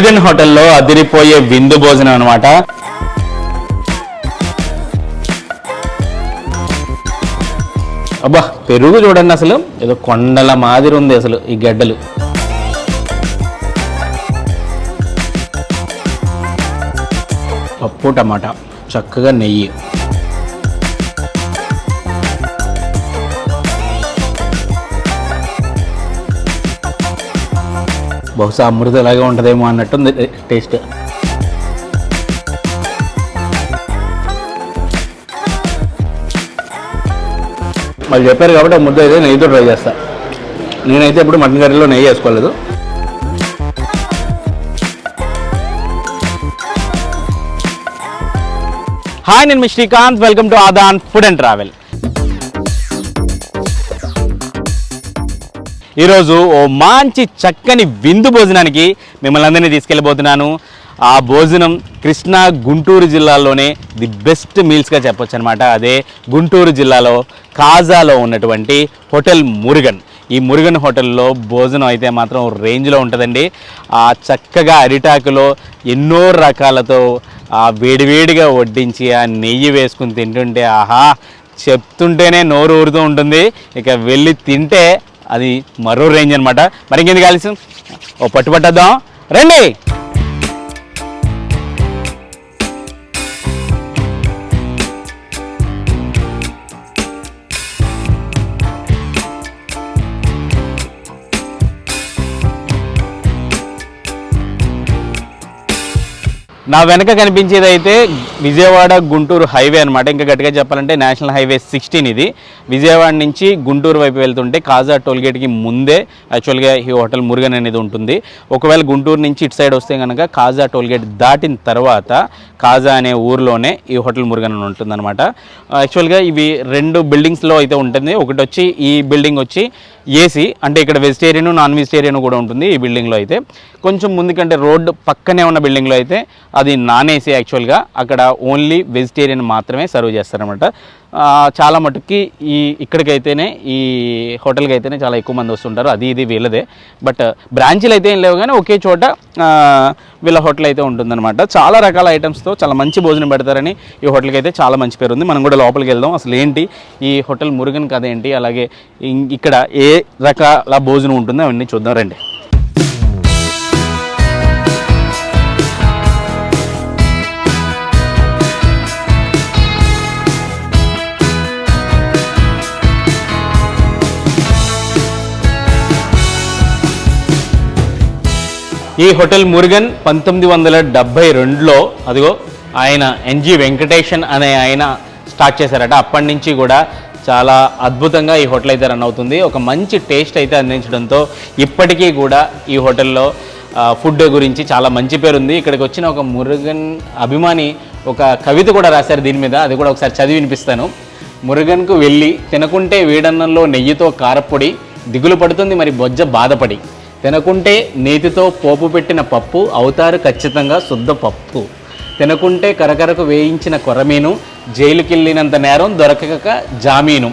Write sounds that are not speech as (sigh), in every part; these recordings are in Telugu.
ఒరిజిన్ హోటల్లో అదిరిపోయే విందు భోజనం అనమాట అబ్బా పెరుగు చూడండి అసలు. ఏదో కొండల మాదిరి ఉంది అసలు ఈ గడ్డలు. పప్పు టమాటా చక్కగా నెయ్యి. బహుశా అమృత ఇలాగే ఉంటుందేమో అన్నట్టుంది టేస్ట్. వాళ్ళు చెప్పారు కాబట్టి ముద్ద అయితే నెయ్యితో ట్రై చేస్తా. నేనైతే ఇప్పుడు మటన్ కర్రీలో నెయ్యి వేసుకోలేదు. హాయ్ నేను మీ Srikanth. Welcome to Aadan food and travel ఈరోజు ఓ మంచి చక్కని విందు భోజనానికి మిమ్మల్ని అందరినీ తీసుకెళ్ళిపోతున్నాను ఆ భోజనం కృష్ణా గుంటూరు జిల్లాలోనే ది బెస్ట్ మీల్స్గా చెప్పొచ్చు అనమాట అదే గుంటూరు జిల్లాలో కాజాలో ఉన్నటువంటి హోటల్ మురుగన్. ఈ మురుగన్ హోటల్లో భోజనం అయితే మాత్రం రేంజ్లో ఉంటుందండి. ఆ చక్కగా అరిటాకులో ఎన్నో రకాలతో ఆ వేడివేడిగా వడ్డించి ఆ నెయ్యి వేసుకుని తింటుంటే ఆహా! చెప్తుంటేనే నోరు ఊరుతూ ఉంటుంది. ఇక వెళ్ళి తింటే అది మరో రేంజ్ అనమాట మరి ఇంకెందుకు కలిసి ఓ పట్టు పట్టద్దాం. రండి! నా వెనక కనిపించేది అయితే విజయవాడ గుంటూరు హైవే అనమాట ఇంకా గట్టిగా చెప్పాలంటే నేషనల్ హైవే సిక్స్టీన్ ఇది. విజయవాడ నుంచి గుంటూరు వైపు వెళ్తుంటే కాజా టోల్గేట్కి ముందే యాక్చువల్గా ఈ హోటల్ మురుగన్ అనేది ఉంటుంది. ఒకవేళ గుంటూరు నుంచి ఇటు సైడ్ వస్తే కనుక కాజా టోల్గేట్ దాటిన తర్వాత కాజా అనే ఊర్లోనే ఈ హోటల్ మురుగన్ అని ఉంటుందన్నమాట. యాక్చువల్గా ఇవి రెండు బిల్డింగ్స్లో అయితే ఉంటుంది. ఒకటి వచ్చి ఈ బిల్డింగ్ వచ్చి ఏసీ అంటే ఇక్కడ వెజిటేరియన్ నాన్ వెజిటేరియన్ కూడా ఉంటుంది ఈ బిల్డింగ్లో అయితే. కొంచెం ముందుకంటే రోడ్డు పక్కనే ఉన్న బిల్డింగ్లో అయితే అది నాన్ ఏసీ యాక్చువల్గా అక్కడ ఓన్లీ వెజిటేరియన్ మాత్రమే సర్వ్ చేస్తారనమాట చాలా మటుకి ఈ ఇక్కడికైతేనే ఈ హోటల్కి అయితేనే చాలా ఎక్కువ మంది వస్తుంటారు. అది ఇది వీళ్ళదే. బట్ బ్రాంచీలు అయితే ఏం లేవు కానీ ఒకే చోట వీళ్ళ హోటల్ అయితే ఉంటుందన్నమాట. చాలా రకాల ఐటమ్స్తో చాలా మంచి భోజనం పెడతారని ఈ హోటల్కి అయితే చాలా మంచి పేరు ఉంది మనం కూడా లోపలికి వెళ్దాం. అసలు ఏంటి ఈ హోటల్ మురుగన్ కథ ఏంటి? అలాగే ఇక్కడ ఏ రకాల భోజనం ఉంటుందో అవన్నీ చూద్దాం. రండి. ఈ హోటల్ మురుగన్ పంతొమ్మిది వందల డెబ్బై రెండులో అదిగో ఆయన ఎన్జి వెంకటేషన్ అనే ఆయన స్టార్ట్ చేశారట. అప్పటి నుంచి కూడా చాలా అద్భుతంగా ఈ హోటల్ అయితే రన్ అవుతుంది. ఒక మంచి టేస్ట్ అయితే అందించడంతో ఇప్పటికీ కూడా ఈ హోటల్లో ఫుడ్ గురించి చాలా మంచి పేరు ఉంది. ఇక్కడికి వచ్చిన ఒక మురుగన్ అభిమాని ఒక కవిత కూడా రాశారు దీని మీద. అది కూడా ఒకసారి చదివి వినిపిస్తాను. మురుగన్కు వెళ్ళి తినకుంటే వేడన్నంలో నెయ్యితో కారపొడి దిగులు పడుతుంది మరి బొజ్జ బాధపడి. తినకుంటే నేతితో పోపు పెట్టిన పప్పు అవుతారు ఖచ్చితంగా శుద్ధ పప్పు. తినకుంటే కరకరకు వేయించిన కొరమీను జైలుకెళ్ళినంత నేరం దొరకక జామీను.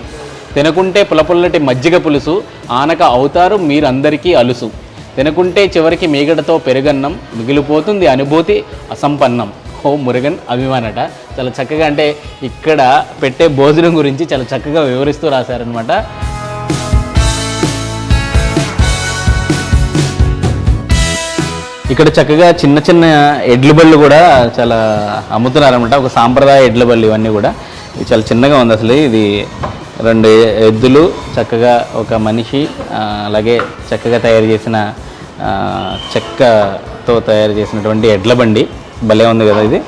తినకుంటే పులపుల్లటి మజ్జిగ పులుసు ఆనక అవుతారు మీరందరికీ అలుసు. తినకుంటే చివరికి మీగడతో పెరుగన్నం మిగిలిపోతుంది అనుభూతి అసంపన్నం. ఓ మురుగన్ అభిమానట. చాలా చక్కగా అంటే ఇక్కడ పెట్టే భోజనం గురించి చాలా చక్కగా వివరిస్తూ రాశారనమాట ఇక్కడ చక్కగా చిన్న చిన్న ఎడ్ల బళ్ళు కూడా చాలా అమ్ముతున్నారనమాట ఒక సాంప్రదాయ ఎడ్ల బళ్ళు ఇవన్నీ కూడా. ఇది చాలా చిన్నగా ఉంది అసలు. ఇది రెండు ఎద్దులు చక్కగా ఒక మనిషి అలాగే చక్కగా తయారు చేసిన చెక్కతో తయారు చేసినటువంటి ఎడ్ల బండి. భలే ఉంది కదా ఇది.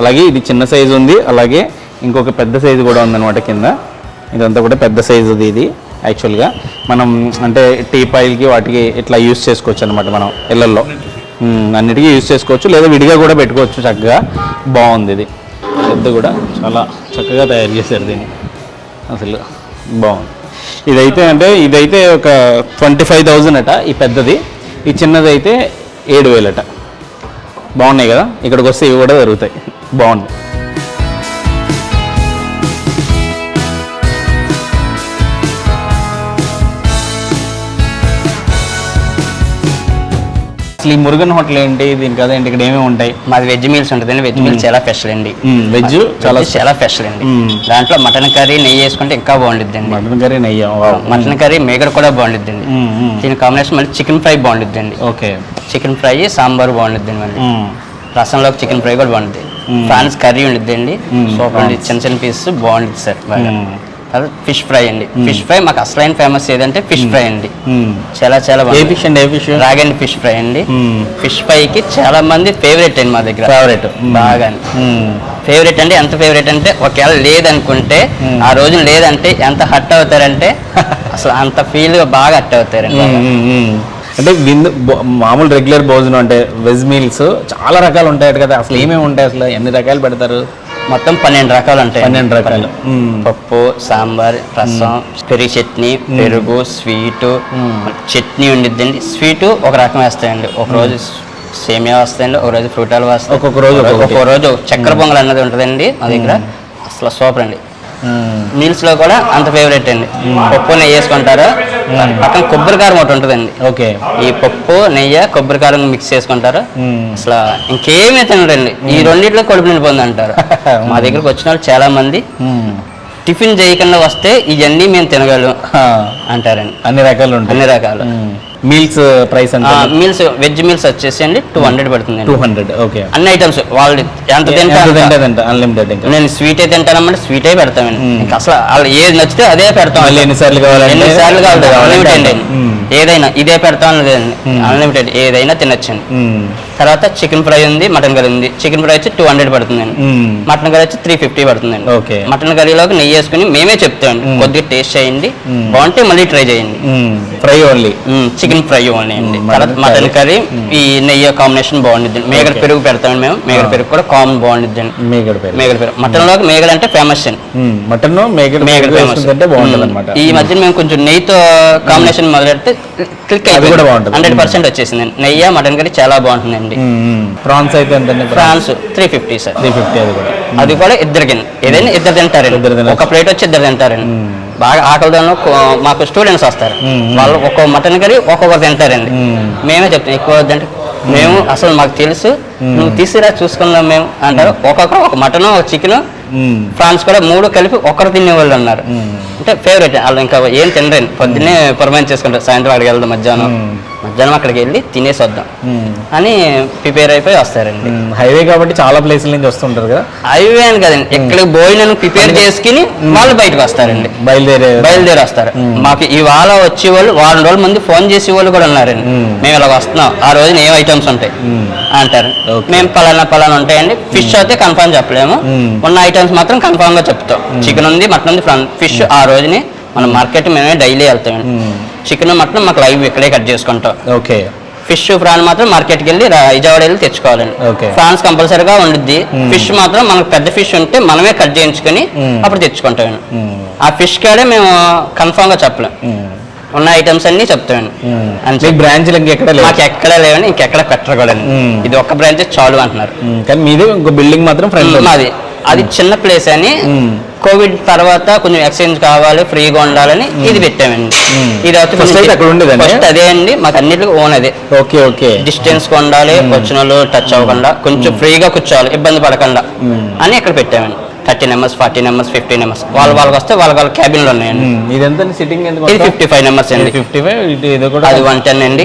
అలాగే ఇది చిన్న సైజు ఉంది. అలాగే ఇంకొక పెద్ద సైజు కూడా ఉందన్నమాట కింద. ఇదంతా కూడా పెద్ద సైజుది ఇది యాక్చువల్గా మనం అంటే టీ పాయిల్కి వాటికి ఇట్లా యూస్ చేసుకోవచ్చు అనమాట మనం ఇళ్ళల్లో అన్నిటికీ యూజ్ చేసుకోవచ్చు. లేదా విడిగా కూడా పెట్టుకోవచ్చు చక్కగా. బాగుంది ఇది. పెద్ద కూడా. చాలా చక్కగా తయారు చేశారు దీన్ని. అసలు బాగుంది. ఇదైతే అంటే ఇదైతే ఒక ట్వంటీ ఫైవ్ థౌజండ్ అట ఈ పెద్దది. ఈ చిన్నది అయితే ఏడు వేలట. బాగున్నాయి కదా? ఇక్కడికి వస్తే ఇవి కూడా దొరుకుతాయి. బాగుంది. అసలు ఈ మురుగన్ హోటల్ ఏంటి? దీనికి అదేంటి ఇక్కడ ఏమేమి ఉంటాయి? మాది వెజ్ మీల్స్ ఉంటుందండి. వెజ్ మీల్స్ చాలా స్పెషల్ అండి. వెజ్ చాలా చాలా స్పెషల్ అండి. దాంట్లో మటన్ కర్రీ నెయ్యి వేసుకుంటే ఇంకా బాగుంటుంది అండి మటన్ కర్రీ నెయ్యి. మటన్ కర్రీ మేగడ కూడా బాగుంటుంది అండి. దీని కాంబినేషన్ మళ్ళీ చికెన్ ఫ్రై బాగుంటుంది అండి ఓకే. చికెన్ ఫ్రై సాంబార్ బాగుంటుంది అండి. రసంలోకి చికెన్ ఫ్రై కూడా బాగుంటుంది. ఫ్రాన్స్ కర్రీ ఉండిద్ది అండి సూపర్ చిన్న చిన్న పీస్ బాగుంటుంది సార్ బాగా. తర్వాత ఫిష్ ఫ్రై అండి. ఫిష్ ఫ్రై మాకు అసలైన ఫేమస్ ఏదంటే ఫిష్ ఫ్రై అండి. చాలా చాలా ఏ ఫిష్ అండి ఏ ఫిష్? ఫిష్ ఫ్రై అండి. ఫిష్ ఫ్రైకి చాలా మంది ఫేవరెట్ అండి మా దగ్గర. ఫేవరెట్. బాగా ఫేవరెట్ అంటే ఎంత ఫేవరెట్ అంటే ఒకవేళ లేదనుకుంటే. ఆ రోజు లేదంటే ఎంత హట్ అవుతారంటే (laughs) అసలు అంత ఫీల్ బాగా హట్ అవుతారండి. అంటే విందు మామూలు రెగ్యులర్ భోజనం అంటే వెజ్ మీల్స్ చాలా రకాలు ఉంటాయి కదా. అసలు ఏమేమి ఉంటాయి అసలు? ఎన్ని రకాలు పెడతారు? మొత్తం పన్నెండు రకాలు. ఉంటాయి పన్నెండు. రకాలు. పప్పు సాంబార్ రసం పెరుగు చట్నీ పెరుగు స్వీటు చట్నీ ఉండిద్దండి. స్వీటు ఒక రకం వేస్తాయండి. ఒక రోజు సేమియా వస్తాయండి ఒక రోజు ఫ్రూటాలు వస్తాయి. ఒక్కొక్క రోజు. ఒక్కొక్క రోజు చక్కెర పొంగల్ అన్నది ఉంటుందండి మా దగ్గర. అసలు సూపర్ అండి. మ్మ్. మీల్స్లో కూడా అంత ఫేవరెట్ అండి. పప్పు నెయ్యి వేసుకుంటారు. పక్కన కొబ్బరి కారం ఒకటి ఉంటుందండి. ఓకే. ఈ పప్పు నెయ్యి కొబ్బరి కారం మిక్స్ చేసుకుంటారు. అసలు ఇంకేమీ తినరండి. ఈ రెండిట్లో కడుపు నిండిపోయింది అంటారు. (laughs) మా దగ్గరకు వచ్చిన వాళ్ళు చాలా మంది. టిఫిన్ చేయకుండా వస్తే ఇవన్నీ మేము తినగలం అంటారండి. అన్ని రకాలు ఉంటాయి. అన్ని రకాలు. Meals price meals veg meals వచ్చేసి అండి టూ హండ్రెడ్ పడుతుంది టూ హండ్రెడ్ ఓకే. అన్ని ఐటమ్స్ వాళ్ళు ఎంత తింటే అన్లిమిటెడ్ నేను స్వీట్ అయితే తింటానమ్మంటే స్వీటే పెడతామండి అసలు వాళ్ళు ఏది నచ్చితే అదే పెడతాం ఎన్నిసార్లు కావాలంటే ఎన్నిసార్లు కావాలి కావాలంటే అన్లిమిటెడ్. మ్మ్. ఏదైనా ఇదే పెడతాం లేదండి. అన్లిమిటెడ్ ఏదైనా తినొచ్చండి. తర్వాత చికెన్ ఫ్రై ఉంది మటన్ కర్రీ ఉంది. చికెన్ ఫ్రై వచ్చి టూ హండ్రెడ్ పడుతుందండి. మటన్ కర్రీ వచ్చి త్రీ ఫిఫ్టీ పడుతుందండి ఓకే. మటన్ కర్రీలోకి నెయ్యి వేసుకుని మేమే చెప్తామండి. కొద్దిగా టేస్ట్ చేయండి. బాగుంటే మళ్ళీ ట్రై చేయండి. Fry only. Chicken fry only అండి. తర్వాత మటన్ కర్రీ. ఈ నెయ్యి కాంబినేషన్ బాగుంటుంది మేగడ. పెరుగు పెడతామండి మేము. మేగడ. పెరుగు కూడా కామన్ బాగుంటుంది అండి మేగడ పేరు మేగడ పెరుగు. మటన్లోకి మేగడ అంటే ఫేమస్ అండి మటన్ మేగడ మేగడ ఫేమస్ అంటే బాగుంటుంది అనమాట ఈ మధ్య మేము కొంచెం నెయ్యితో కాంబినేషన్ మొదలెడితే క్లిక్ అది కూడా బాగుంటుంది. హండ్రెడ్ పర్సెంట్ వచ్చేసింది. నెయ్యి మటన్ కర్రీ చాలా బాగుంటుందండి. ప్రాన్స్ అయితే ఎంత prawns three fifty sir. Three fifty అది కూడా. అది కూడా ఇద్దరికి. ఏదైనా ఇద్దరు తింటారండి ఇద్దరు తినొచ్చు. ఒక ప్లేట్ వచ్చి ఇద్దరు తింటారండి మ్మ్. బాగా ఆకలితో మాకు స్టూడెంట్స్ వస్తారు. వాళ్ళు ఒక్కొక్క మటన్ కర్రీ ఒక్కొక్కరు తింటారండి మ్మ్. చెప్తాం ఎక్కువ వద్దంటే. మేము అసలు మాకు తెలుసు. నువ్వు తీసుకురా చూసుకుందాం మేము అంటారు. ఒక్కొక్కరు ఒక మటన్ ఒక చికెన్. ఫ్రాన్స్ కూడా మూడు కలిపి ఒక్కరు తినే వాళ్ళు ఉన్నారు మ్మ్. అంటే ఫేవరెట్ వాళ్ళు ఇంకా ఏం తినరండి పొద్దున్నే పురమాయిన్ చేసుకుంటారు. సాయంత్రం అక్కడికి వెళ్దాం మధ్యాహ్నం. మధ్యాహ్నం అక్కడికి వెళ్ళి తినేసి వద్దాం. అని ప్రిపేర్ అయిపోయి వస్తారండి. హైవే కాబట్టి చాలా ప్లేసుల నుంచి వస్తుంటారు కదా? అవి అని కదండి. ఇక్కడ భోజనం ప్రిపేర్ చేసుకుని వాళ్ళు బయటకు వస్తారండి. బయలుదేరే బయలుదేరి వస్తారు. మాకు ఇవాళ వచ్చే వాళ్ళు వారం రోజుల ముందు ఫోన్ చేసే వాళ్ళు కూడా ఉన్నారండి. మ్మ్. ఇలా వస్తున్నాం. ఆ రోజున ఏం ఐటమ్స్ ఉంటాయి. అంటారు. మేము పలానా పలానా ఉంటాయండి. ఫిష్ అయితే కన్ఫర్మ్ చెప్పలేము. ఉన్న ఐటమ్స్ మాత్రం కన్ఫర్మ్గా చెప్తాం చికెన్ ఉంది మటన్ ఉంది ఫిష్ ఆ రోజుని మనం మార్కెట్ మేమే డైలీ వెళ్తామండి. చికెన్ మటన్ మాకు లైవ్ ఇక్కడే కట్ చేసుకుంటాం ఓకే ఫిష్ ఫ్రాన్ మాత్రం మార్కెట్కి వెళ్ళి రా- విజయవాడ వెళ్ళి తెచ్చుకోవాలండి. ఫ్రాన్స్ కంపల్సరీగా ఉండిద్ది. ఫిష్ మాత్రం మనకు పెద్ద ఫిష్ ఉంటే మనమే కట్ చేయించుకొని. అప్పుడు తెచ్చుకుంటామండి. ఆ ఫిష్ కాడే మేము కన్ఫామ్గా చెప్పలేం. ఉన్న ఐటమ్స్ అన్ని చెప్తామండి బ్రాంచ్లు ఇంకెక్కడ మాకు ఎక్కడ లేవని ఇంకెక్కడ పెట్టరు కూడా మ్మ్. ఇది ఒక్క బ్రాంచ్ చాలు అంటున్నారు. కానీ మీది ఇంకో బిల్డింగ్ మాత్రం మాది అది చిన్న ప్లేస్ అని. కోవిడ్ తర్వాత కొంచెం ఎక్స్చేంజ్ కావాలి ఫ్రీగా ఉండాలని ఇది పెట్టామండి. ఇది అక్కడ? ఫస్ట్ అదే అండి మాకు అన్నిటికీ ఓన్ అదే. Okay okay. డిస్టెన్స్ ఉండాలి వచ్చిన వాళ్ళు టచ్ అవ్వకుండా కొంచెం ఫ్రీగా కూర్చోవాలి ఇబ్బంది పడకుండా. అని ఇక్కడ పెట్టామండి. Thirty numbers forty numbers fifty numbers. వాళ్ళ వాళ్ళకి వస్తే వాళ్ళ వాళ్ళ క్యాబిన్లు ఉన్నాయండి. ఇదెంత సిట్టింగ్ ఎంత ఇది ఫిఫ్టీ ఫైవ్ నెంబర్స్ అండి. ఫిఫ్టీ ఫైవ్ ఇది కూడా అది వన్ టెన్ అండి.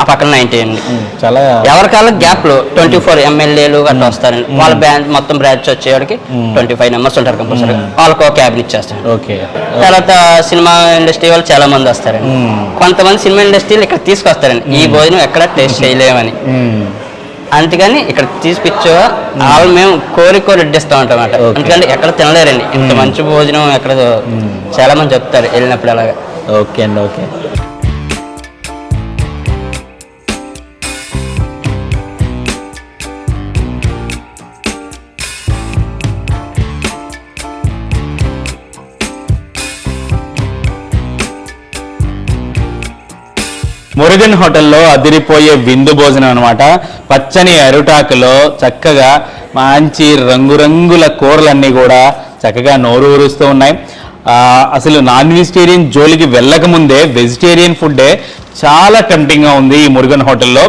ఆ పక్కన నైన్టీ అండి. చాలా ఎవరికాల గ్యాప్లో? ట్వంటీ ఫోర్ ఎమ్మెల్యేలు అట్లా వస్తారండి. వాళ్ళ బ్రాంచ్ మొత్తం బ్రాంచ్ వచ్చేవాడికి ట్వంటీ ఫైవ్ నెంబర్స్ ఉంటారు కంపల్సరీ. వాళ్ళకి ఒక క్యాబిన్ ఇచ్చేస్తారు ఓకే. తర్వాత సినిమా ఇండస్ట్రీ వాళ్ళు చాలా మంది వస్తారండి. కొంతమంది సినిమా ఇండస్ట్రీలు ఇక్కడ తీసుకొస్తారండి. ఈ భోజనం ఎక్కడ టేస్ట్ చేయలేమని. అందుకని ఇక్కడ తీసుకొచ్చా వాళ్ళు మేము కోరి కోరి ఇడ్డిస్తూ ఉంటాం Okay. ఎందుకంటే ఎక్కడ తినలేరండి. ఇంత మంచి భోజనం ఎక్కడ చాలా మంది చెప్తారు వెళ్ళినప్పుడు అలాగా. ఓకే అండి ఓకే. మురుగన్ హోటల్లో అదిరిపోయే విందు భోజనం అనమాట పచ్చని అరుటాకులో చక్కగా మంచి రంగురంగుల కూరలన్నీ కూడా చక్కగా నోరు ఊరుస్తూ ఉన్నాయి. అసలు నాన్ వెజిటేరియన్ జోలికి వెళ్ళకముందే వెజిటేరియన్ ఫుడ్డే చాలా టెంప్టింగ్గా ఉంది ఈ మురుగన్ హోటల్లో.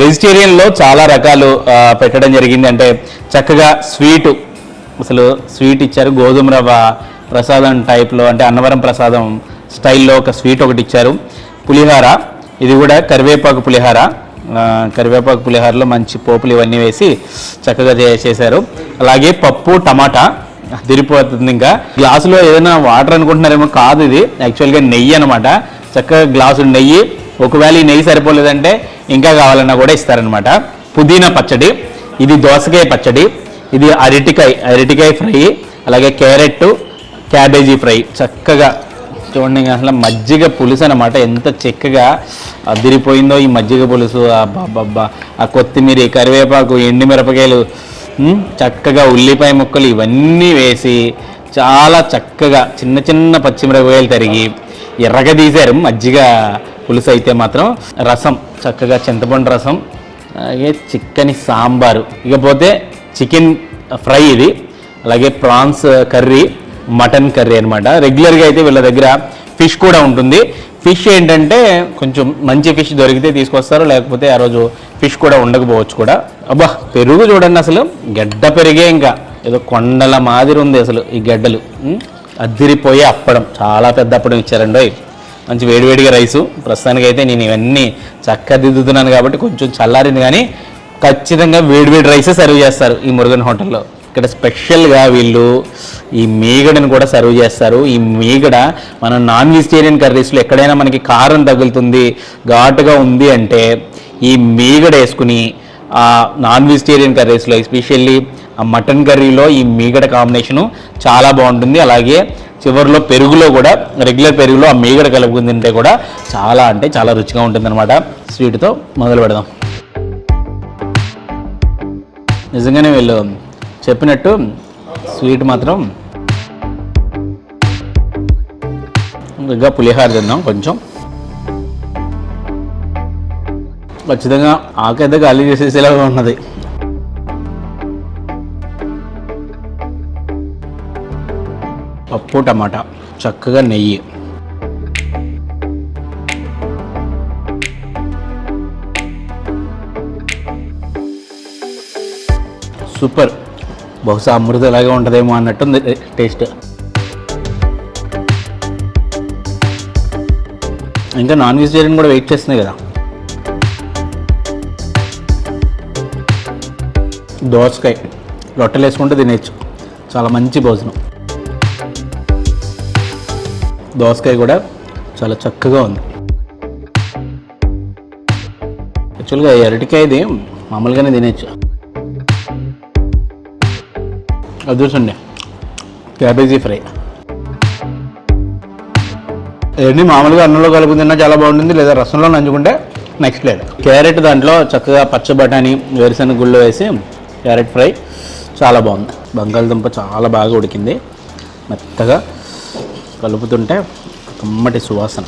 వెజిటేరియన్లో చాలా రకాలు పెట్టడం జరిగింది. అంటే చక్కగా స్వీటు అసలు స్వీట్ ఇచ్చారు. గోధుమ రవ్వ ప్రసాదం టైప్లో అంటే అన్నవరం ప్రసాదం స్టైల్లో ఒక స్వీట్ ఒకటి ఇచ్చారు. పులిహార ఇది కూడా కరివేపాకు పులిహార. కరివేపాకు పులిహారలో మంచి పోపులు ఇవన్నీ వేసి చక్కగా చేశారు. అలాగే పప్పు టమాటా తిరిగిపోతుంది ఇంకా. గ్లాసులో ఏదైనా వాటర్ అనుకుంటున్నారేమో కాదు ఇది. యాక్చువల్గా నెయ్యి అనమాట చక్కగా గ్లాసు నెయ్యి. ఒకవేళ ఈ నెయ్యి సరిపోలేదంటే ఇంకా కావాలన్నా కూడా ఇస్తారనమాట పుదీనా పచ్చడి ఇది దోసకాయ పచ్చడి ఇది అరటికాయ అరటికాయ ఫ్రై అలాగే క్యారెట్ క్యాబేజీ ఫ్రై. చక్కగా చూడండి అసలు మజ్జిగ పులుసు అనమాట ఎంత చక్కగా అదిరిపోయిందో ఈ మజ్జిగ పులుసు. అబ్బాబ్బా ఆ కొత్తిమీర కరివేపాకు ఎండు మిరపకాయలు చక్కగా ఉల్లిపాయ ముక్కలు ఇవన్నీ వేసి చాలా చక్కగా చిన్న చిన్న పచ్చిమిరపకాయలు తరిగి ఎర్రగా తీశారు. మజ్జిగ పులుసు అయితే మాత్రం రసం చక్కగా చింతపండు రసం అలాగే చిక్కని సాంబారు. ఇకపోతే చికెన్ ఫ్రై ఇది అలాగే ప్రాన్స్ కర్రీ మటన్ కర్రీ అనమాట రెగ్యులర్గా అయితే వీళ్ళ దగ్గర ఫిష్ కూడా ఉంటుంది. ఫిష్ ఏంటంటే కొంచెం మంచి ఫిష్ దొరికితే తీసుకొస్తారు లేకపోతే ఆ రోజు ఫిష్ కూడా ఉండకపోవచ్చు కూడా. అబ్బా పెరుగు చూడండి అసలు. గడ్డ పెరిగే ఇంకా. ఏదో కొండల మాదిరి ఉంది అసలు ఈ గడ్డలు. అద్దిరిపోయి అప్పడం. చాలా పెద్ద అప్పడం ఇచ్చారండి మంచి వేడివేడిగా రైసు. ప్రస్తుతానికి అయితే నేను ఇవన్నీ చక్కగా దిద్దుతున్నాను కాబట్టి కొంచెం చల్లారింది కానీ ఖచ్చితంగా వేడివేడి రైసే సర్వ్ చేస్తారు ఈ మురుగన్ హోటల్లో. ఇక్కడ స్పెషల్గా వీళ్ళు ఈ మీగడని కూడా సర్వ్ చేస్తారు. ఈ మీగడ మనం నాన్ వెజిటేరియన్ కర్రీస్లో ఎక్కడైనా మనకి కారం తగులుతుంది ఘాటుగా ఉంది అంటే ఈ మీగడ వేసుకుని ఆ నాన్ వెజిటేరియన్ కర్రీస్లో ఎస్పెషల్లీ ఆ మటన్ కర్రీలో ఈ మీగడ కాంబినేషను చాలా బాగుంటుంది. అలాగే చివరిలో పెరుగులో కూడా రెగ్యులర్ పెరుగులో ఆ మీగడ కలుపుకుని తింటే కూడా చాలా అంటే చాలా రుచిగా ఉంటుందన్నమాట. స్వీట్తో మొదలు పెడదాం. నిజంగానే వీళ్ళు చెప్పినట్టు స్వీట్ మాత్రం ఇంకా పులిహార తిందాం కొంచెం. ఖచ్చితంగా ఆకైతే ఖాళీ చేసేసేలాగా ఉన్నది. పప్పు టమాటా చక్కగా నెయ్యి. సూపర్. బహుశా అమృతలాగా ఉంటుందేమో అన్నట్టుంది టేస్ట్. ఇంకా నాన్ వెజిటేరియన్ కూడా వెయిట్ చేస్తుంది కదా. దోసకాయ రొట్టెలు వేసుకుంటే తినేయచ్చు. చాలా మంచి భోజనం. దోసకాయ కూడా చాలా చక్కగా ఉంది. యాక్చువల్గా అరటికాయది మామూలుగానే తినేచ్చు అది చూసండి క్యాబేజీ ఫ్రై. ఇవన్నీ మామూలుగా అన్నంలో కలుపు తిన్నా చాలా బాగుంటుంది లేదా రసంలో నంచుకుంటే నెక్స్ట్ లేదు. క్యారెట్ దాంట్లో చక్కగా పచ్చ బఠానీ వేరుశనగ గుళ్ళు వేసి క్యారెట్ ఫ్రై చాలా బాగుంది. బంగాళదుంప చాలా బాగా ఉడికింది. మెత్తగా కలుపుతుంటే కమ్మటి సువాసన.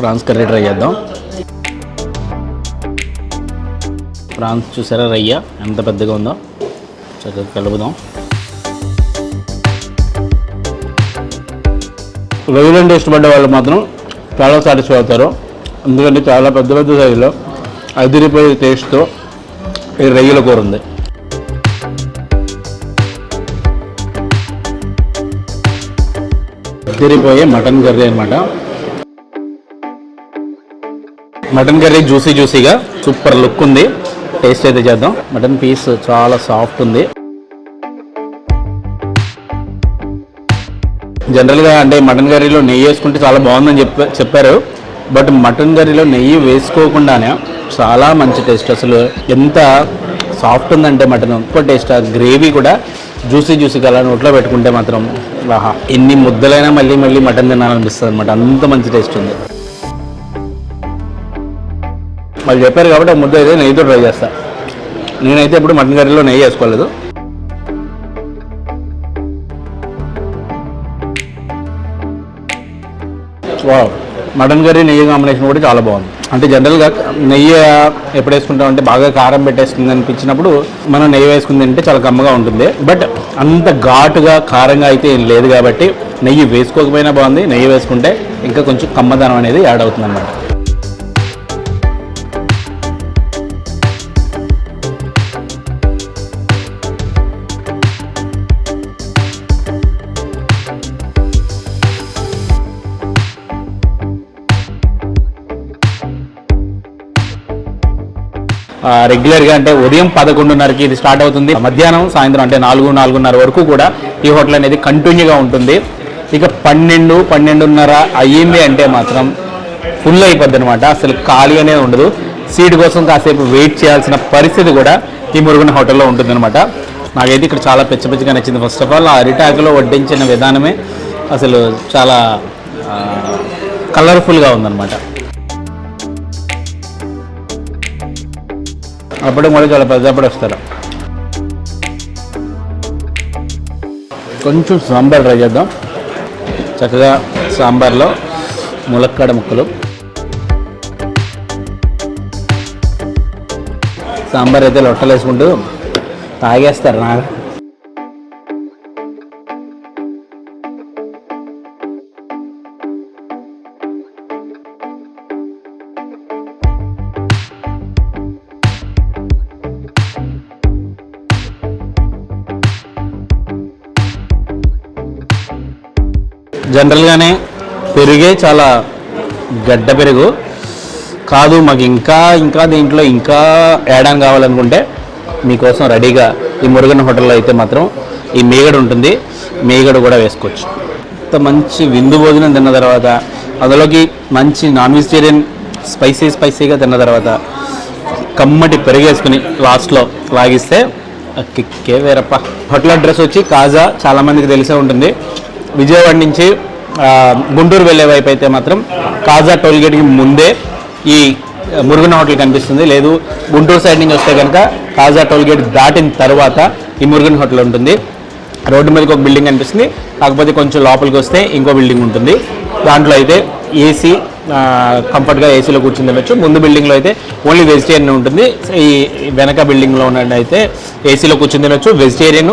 ప్రాన్స్ కర్రీ ట్రై చేద్దాం. ప్రాన్స్ చూసారా? రయ్య. ఎంత పెద్దగా ఉందో. చక్కగా కలుపుదాం. రెగ్యులర్ ఇష్టపడే వాళ్ళు మాత్రం చాలా సాటిస్ఫై అవుతారు. ఎందుకంటే చాలా పెద్ద పెద్ద సైజులో అదిరిపోయే టేస్ట్తో ఈ రొయ్యల కూర ఉంది. అదిరిపోయే మటన్ కర్రీ అనమాట మటన్ కర్రీ జ్యూసీ జ్యూసీగా సూపర్ లుక్ ఉంది. టేస్ట్ అయితే చేద్దాం. మటన్ పీస్ చాలా సాఫ్ట్ ఉంది. జనరల్గా అంటే మటన్ కర్రీలో నెయ్యి వేసుకుంటే చాలా బాగుందని చెప్ప చెప్పారు. బట్ మటన్ కర్రీలో నెయ్యి వేసుకోకుండానే చాలా మంచి టేస్ట్. అసలు ఎంత సాఫ్ట్ ఉందంటే మటన్. ఎక్కువ టేస్ట్. ఆ గ్రేవీ కూడా జ్యూసీ జ్యూసీగా అలా నోట్లో పెట్టుకుంటే మాత్రం ఆహా ఎన్ని ముద్దలైనా మళ్ళీ మళ్ళీ మటన్ తినాలనిపిస్తుంది అనమాట అంత మంచి టేస్ట్ ఉంది. వాళ్ళు చెప్పారు కాబట్టి ఆ ముద్ద అయితే నెయ్యితో ట్రై చేస్తా. నేనైతే ఇప్పుడు మటన్ కర్రీలో నెయ్యి వేసుకోలేదు. వావ్. మటన్ కర్రీ నెయ్యి కాంబినేషన్ కూడా చాలా బాగుంది. అంటే జనరల్గా నెయ్యి ఎప్పుడు వేసుకుంటాం అంటే బాగా కారం పెట్టేస్తుంది అనిపించినప్పుడు మనం నెయ్యి వేసుకుంది అంటే చాలా కమ్మగా ఉంటుంది. బట్ అంత ఘాటుగా కారంగా అయితే ఏం లేదు కాబట్టి నెయ్యి వేసుకోకపోయినా బాగుంది. నెయ్యి వేసుకుంటే ఇంకా కొంచెం కమ్మదనం అనేది యాడ్ అవుతుంది అనమాట రెగ్యులర్గా అంటే ఉదయం పదకొండున్నరకి ఇది స్టార్ట్ అవుతుంది. మధ్యాహ్నం సాయంత్రం అంటే నాలుగు నాలుగున్నర వరకు కూడా ఈ హోటల్ అనేది కంటిన్యూగా ఉంటుంది. ఇక పన్నెండు పన్నెండున్నర అయ్యింది అంటే మాత్రం ఫుల్ అయిపోద్ది అనమాట అసలు ఖాళీ అనేది ఉండదు. సీట్ కోసం కాసేపు వెయిట్ చేయాల్సిన పరిస్థితి కూడా ఈ మురుగున హోటల్లో ఉంటుందన్నమాట. నాకైతే ఇక్కడ చాలా పిచ్చ పిచ్చిగా నచ్చింది. ఫస్ట్ ఆఫ్ ఆల్ ఆ అరిటాకులో వడ్డించిన విధానమే అసలు చాలా కలర్ఫుల్గా ఉందన్నమాట. అప్పుడు కూడా చాలా పెద్దప్పుడు వస్తారు కొంచెం సాంబార్ ట్రై చేద్దాం. చక్కగా సాంబార్లో ములక్కాడ ముక్కలు. సాంబార్ అయితే లొట్టలు వేసుకుంటూ తాగేస్తారు నాకు జనరల్గానే పెరుగే చాలా గడ్డ పెరుగు. కాదు మాకు ఇంకా ఇంకా దీంట్లో ఇంకా యాడాన్ కావాలనుకుంటే మీకోసం రెడీగా ఈ మురుగన్ హోటల్లో అయితే మాత్రం ఈ మేగడ ఉంటుంది. మేగడ కూడా వేసుకోవచ్చు. ఇంత మంచి విందు భోజనం తిన్న తర్వాత అందులోకి మంచి నాన్ వెజిటేరియన్ స్పైసీ స్పైసీగా తిన్న తర్వాత కమ్మటి పెరిగేసుకుని లాస్ట్లో లాగిస్తే కిక్కే వేరప్ప. హోటల్ అడ్రస్ వచ్చి కాజా చాలామందికి తెలిసే ఉంటుంది. విజయవాడ నుంచి గుంటూరు వెళ్ళే వైపు అయితే మాత్రం కాజా టోల్గేట్కి ముందే ఈ మురుగున హోటల్ కనిపిస్తుంది. లేదు గుంటూరు సైడ్ నుంచి వస్తే కనుక కాజా టోల్గేట్ దాటిన తర్వాత ఈ మురుగన్ హోటల్ ఉంటుంది. రోడ్డు మీదకి ఒక బిల్డింగ్ కనిపిస్తుంది. కాకపోతే కొంచెం లోపలికి వస్తే ఇంకో బిల్డింగ్ ఉంటుంది. దాంట్లో అయితే ఏసీ కంఫర్ట్గా ఏసీలో కూర్చుని తినొచ్చు ముందు బిల్డింగ్లో అయితే ఓన్లీ వెజిటేరియన్ ఉంటుంది. ఈ వెనక బిల్డింగ్లో ఉన్నట్టయితే ఏసీలో కూర్చుని తినొచ్చు వెజిటేరియన్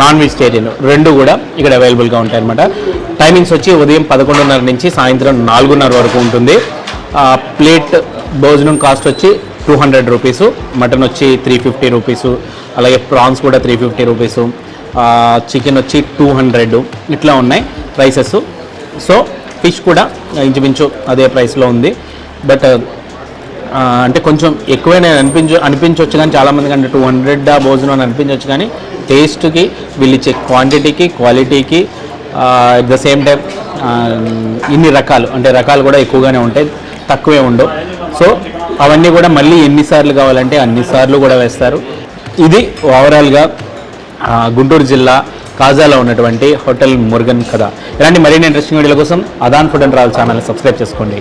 నాన్ వెజిటేరియన్ రెండు కూడా ఇక్కడ అవైలబుల్గా ఉంటాయన్నమాట టైమింగ్స్ వచ్చి ఉదయం పదకొండున్నర నుంచి సాయంత్రం నాలుగున్నర వరకు ఉంటుంది. ప్లేట్ భోజనం కాస్ట్ వచ్చి టూ హండ్రెడ్ రూపీసు మటన్ వచ్చి త్రీ ఫిఫ్టీ రూపీసు అలాగే ప్రాన్స్ కూడా త్రీ ఫిఫ్టీ రూపీసు చికెన్ వచ్చి టూ హండ్రెడ్ ఇట్లా ఉన్నాయి ప్రైసెస్ సో ఫిష్ కూడా ఇంచుమించు అదే ప్రైస్లో ఉంది. బట్ uh, అంటే కొంచెం ఎక్కువైనా అనిపించు అనిపించవచ్చు కానీ చాలామందికి అంటే టూ హండ్రెడ్ భోజనం అని అనిపించవచ్చు కానీ టేస్ట్కి వీళ్ళు ఇచ్చే క్వాంటిటీకి క్వాలిటీకి అట్ ద సేమ్ టైం ఇన్ని రకాలు అంటే రకాలు కూడా ఎక్కువగానే ఉంటాయి తక్కువే ఉండవు. సో అవన్నీ కూడా మళ్ళీ ఎన్నిసార్లు కావాలంటే అన్నిసార్లు కూడా వేస్తారు. ఇది ఓవరాల్గా గుంటూరు జిల్లా కాజాలో ఉన్నటువంటి హోటల్ మురుగన్ కథ. ఇలాంటి మరిన్ని ఇంట్రెస్టింగ్ వీడియోల కోసం అదాన్ food and travel channel subscribe చేసుకోండి.